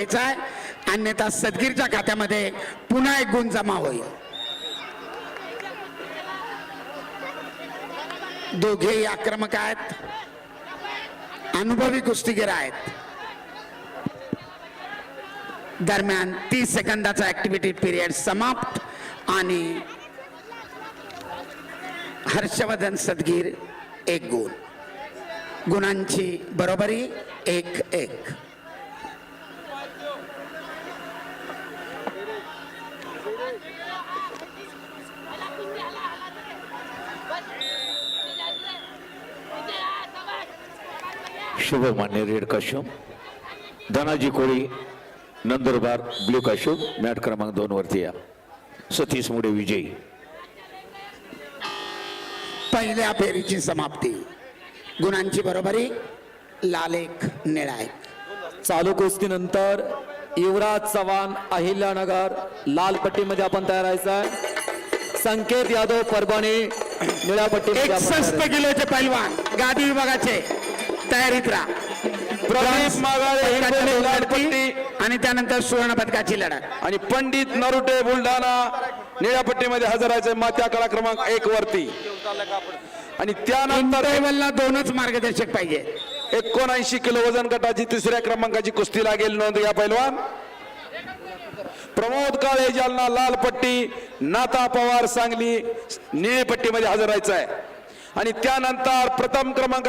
आहे अन्यथा सदगीरच्या खात्यामध्ये पुन्हा एक गुण जमा होईल. दोघेही आक्रमक आहेत अनुभवी कुस्तीगीर आहेत. दरम्यान तीस सेकंदाचा ऍक्टिव्हिटी पिरियड समाप्त आणि हर्षवर्धन सदगीर एक गुण. गुणांची बरोबरी एक एक. शुभ मान्य red costume Dhanaji Koli Nandurbar blue costume mat क्रमांक दोन वरती या. सतीश मुडे विजयी. पहिल्या फेरीची समाप्ती. गुणांची बरोबरी लाल एक निळा एक. चालू कुस्तीनंतर युवराज चव्हाण अहिल्यानगर लाल पट्टीमध्ये आपण तयार आहे. संकेत यादव परभणी निळ्या तयार एकसष्ट. किलोचे पैलवान गादी विभागाचे. तयारीत राहा. प्रदीप मागाळे आणि त्यानंतर सुवर्ण पदकाची लढत. आणि पंडित नरुटे बुलढाणा निळ्या पट्टीमध्ये हजर आहे मात्या कळा क्रमांक एक वरती. आणि त्यानंतर दोनच मार्गदर्शक पाहिजे. एकोणऐंशी किलो वजन गटाची तिसऱ्या क्रमांकाची कुस्ती लागेल. नोंद या पैलवान. प्रमोद काळे जालना लाल पट्टी नाता पवार सांगली निळी पट्टीमध्ये हजर राहायचं आहे आणि त्यानंतर प्रथम क्रमांकाची